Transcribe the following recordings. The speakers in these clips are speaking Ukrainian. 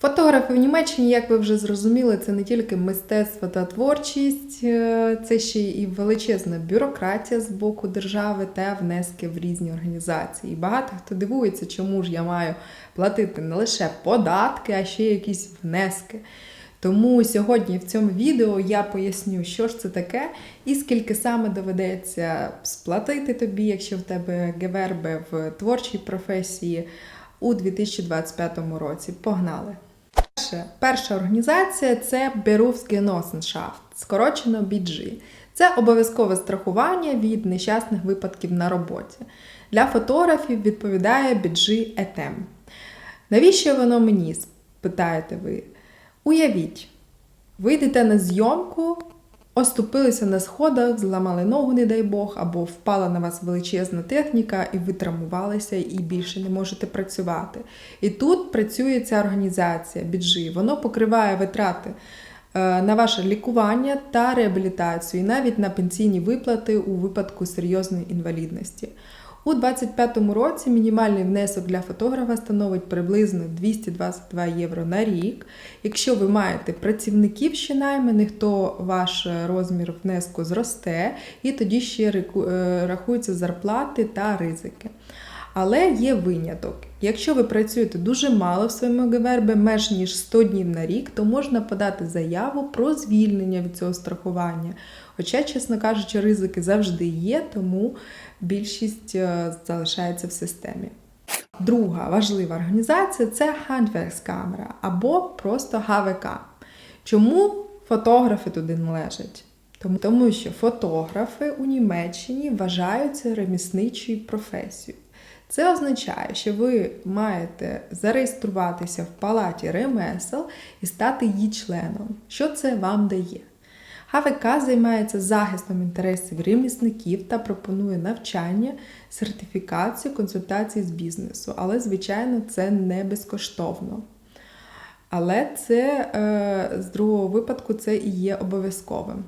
Фотографи в Німеччині, як ви вже зрозуміли, це не тільки мистецтво та творчість, е, це ще і величезна бюрократія з боку держави та внески в різні організації. І багато хто дивується, чому ж я маю платити не лише податки, а ще якісь внески. Тому сьогодні в цьому відео я поясню, що ж це таке і скільки саме доведеться сплатити тобі, якщо в тебе гевербе в творчій професії у 2025 році. Погнали! Перше, перша організація це Berufsgenossenschaft, скорочено BG. Це обов'язкове страхування від нещасних випадків на роботі. Для фотографів відповідає BG ETEM. Навіщо воно мені? Питаєте ви. Уявіть, ви йдете на зйомку, оступилися на сходах, зламали ногу, не дай Бог, або впала на вас величезна техніка, і ви травмувалися і більше не можете працювати. І тут працює ця організація біджі. Воно покриває витрати е, на ваше лікування та реабілітацію, і навіть на пенсійні виплати у випадку серйозної інвалідності. У 2025 році мінімальний внесок для фотографа становить приблизно 222 євро на рік. Якщо ви маєте працівників ще найманих, то ваш розмір внеску зросте, і тоді ще е, рахуються зарплати та ризики. Але є виняток. Якщо ви працюєте дуже мало в своєму ГВРБ, менш ніж 100 днів на рік, то можна подати заяву про звільнення від цього страхування. Хоча, чесно кажучи, ризики завжди є, тому більшість е, залишається в системі. Друга важлива організація це Handwerkskamer або просто ГВК. Чому фотографи туди належать? Тому що фотографи у Німеччині вважаються ремісничою професією. Це означає, що ви маєте зареєструватися в палаті ремесел і стати її членом. Що це вам дає? ГВК займається захистом інтересів ремісників та пропонує навчання, сертифікацію, консультації з бізнесу. Але, звичайно, це не безкоштовно. Але це е, з другого випадку це і є обов'язковим.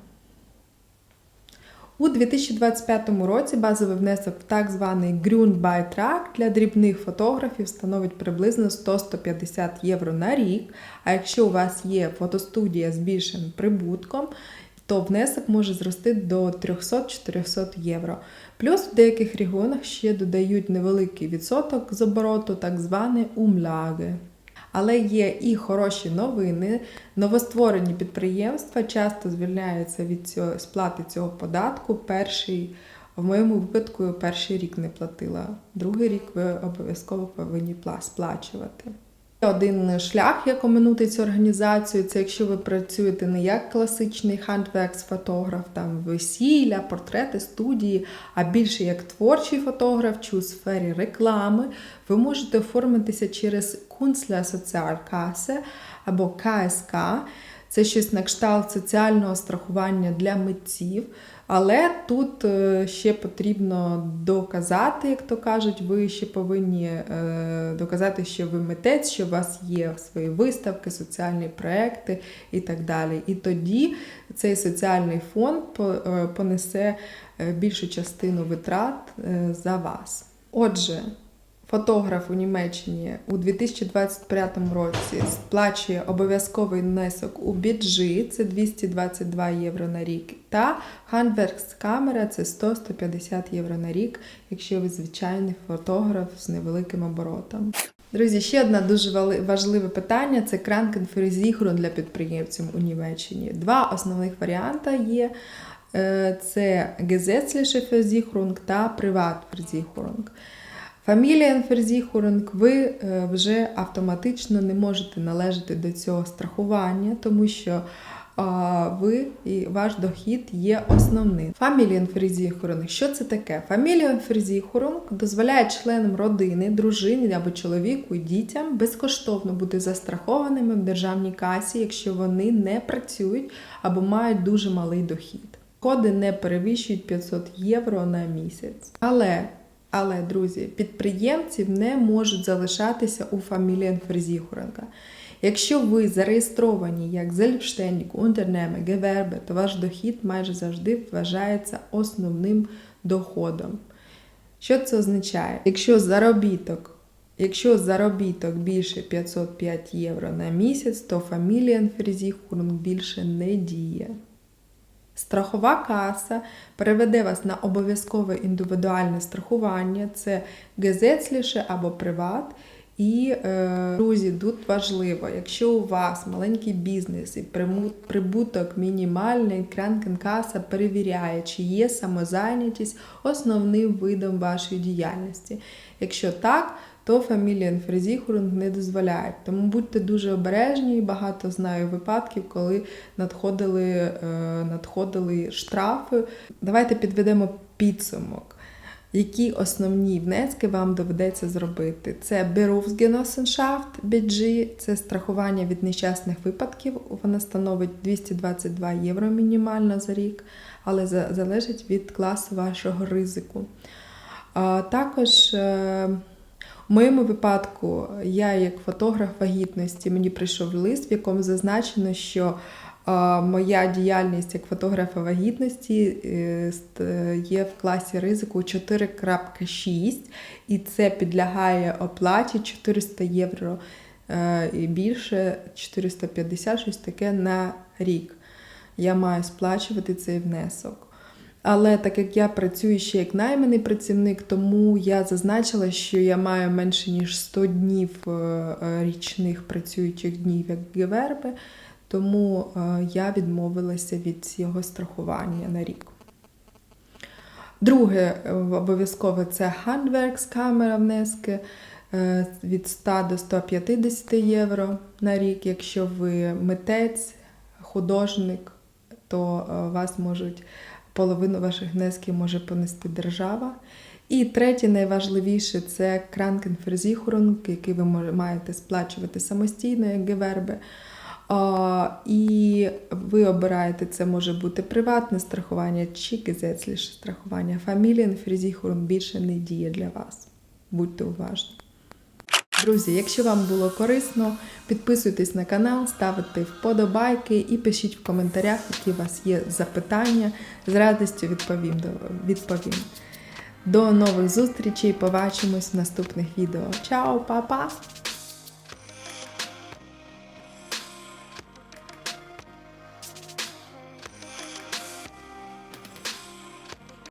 У 2025 році базовий внесок в так званий Grünbeitrag для дрібних фотографів становить приблизно 100-150 євро на рік. А якщо у вас є фотостудія з більшим прибутком, то внесок може зрости до 300-400 євро. Плюс в деяких регіонах ще додають невеликий відсоток з обороту, так звані умляги. Але є і хороші новини. Новостворені підприємства часто звільняються від цього сплати цього податку. Перший, в моєму випадку, перший рік не платила, другий рік ви обов'язково повинні сплачувати. Один шлях, як оминути цю організацію, це якщо ви працюєте не як класичний хандверкс-фотограф, там весілля, портрети, студії, а більше як творчий фотограф чи у сфері реклами, ви можете оформитися через Sozialkasse або КСК. Це щось на кшталт соціального страхування для митців. Але тут е, ще потрібно доказати, як то кажуть, ви ще повинні е, доказати, що ви митець, що у вас є свої виставки, соціальні проекти і так далі. І тоді цей соціальний фонд е, понесе більшу частину витрат за вас. Отже, Фотограф у Німеччині у 2025 році сплачує обов'язковий внесок у біджі, це 222 євро на рік, та Handwerkskamer – це 100-150 євро на рік, якщо ви звичайний фотограф з невеликим оборотом. Друзі, ще одне дуже важливе питання це кранкенферзіхрун для підприємців у Німеччині. Два основних варіанти є: Е, це Gesetzliche Versicherung та Privatversicherung. Familienversicherung ви е, вже автоматично не можете належати до цього страхування, тому що ви і ваш дохід є основним. Familienversicherung. Що це таке? Familienversicherung дозволяє членам родини, дружині або чоловіку дітям безкоштовно бути застрахованими в державній касі, якщо вони не працюють або мають дуже малий дохід. Коди не перевищують 500 євро на місяць. Але але, друзі, підприємців не можуть залишатися у Familienversicherung. Якщо ви зареєстровані як Selbstständig, Unternehmer, Gewerbe, то ваш дохід майже завжди вважається основним доходом. Що це означає? Якщо заробіток, Якщо заробіток більше 505 євро на місяць, то Familienversicherung більше не діє. Страхова каса переведе вас на обов'язкове індивідуальне страхування, це gesetzliche або приват. І, е, друзі, тут важливо, якщо у вас маленький бізнес і прибуток мінімальний, Кранкенкаса перевіряє, чи є самозайнятість основним видом вашої діяльності. Якщо так, то Familienversicherung не дозволяє. Тому будьте дуже обережні. Багато знаю випадків, коли надходили, е, надходили штрафи. Давайте підведемо підсумок. Які основні внески вам доведеться зробити? Це Berufsgenossenschaft, BG, це страхування від нещасних випадків. Вона становить 222 євро мінімально за рік, але залежить від класу вашого ризику. Також е, в моєму випадку, я як фотограф вагітності, мені прийшов лист, в якому зазначено, що е, моя діяльність як фотографа вагітності е, є в класі ризику 4.6, і це підлягає оплаті 400 євро е, і більше 450 щось таке на рік. Я маю сплачувати цей внесок. Але так як я працюю ще як найманий працівник, тому я зазначила, що я маю менше ніж 100 днів е, е, річних працюючих днів як геверби, тому е, я відмовилася від цього страхування на рік. Друге е, обов'язково це Handwerkskamer внески від 100 до 150 євро на рік. Якщо ви митець, художник, то вас можуть половину ваших внесків може понести держава. І третє, найважливіше це Krankenversicherung, який ви маєте сплачувати самостійно, як геверби. І ви обираєте, це може бути приватне страхування чи gesetzliche страхування. Familienversicherung більше не діє для вас. Будьте уважні. Друзі, якщо вам було корисно, підписуйтесь на канал, ставте вподобайки і пишіть в коментарях, які у вас є запитання. З радістю відповім. відповім. До нових зустрічей. Побачимось в наступних відео. Чао, па-па!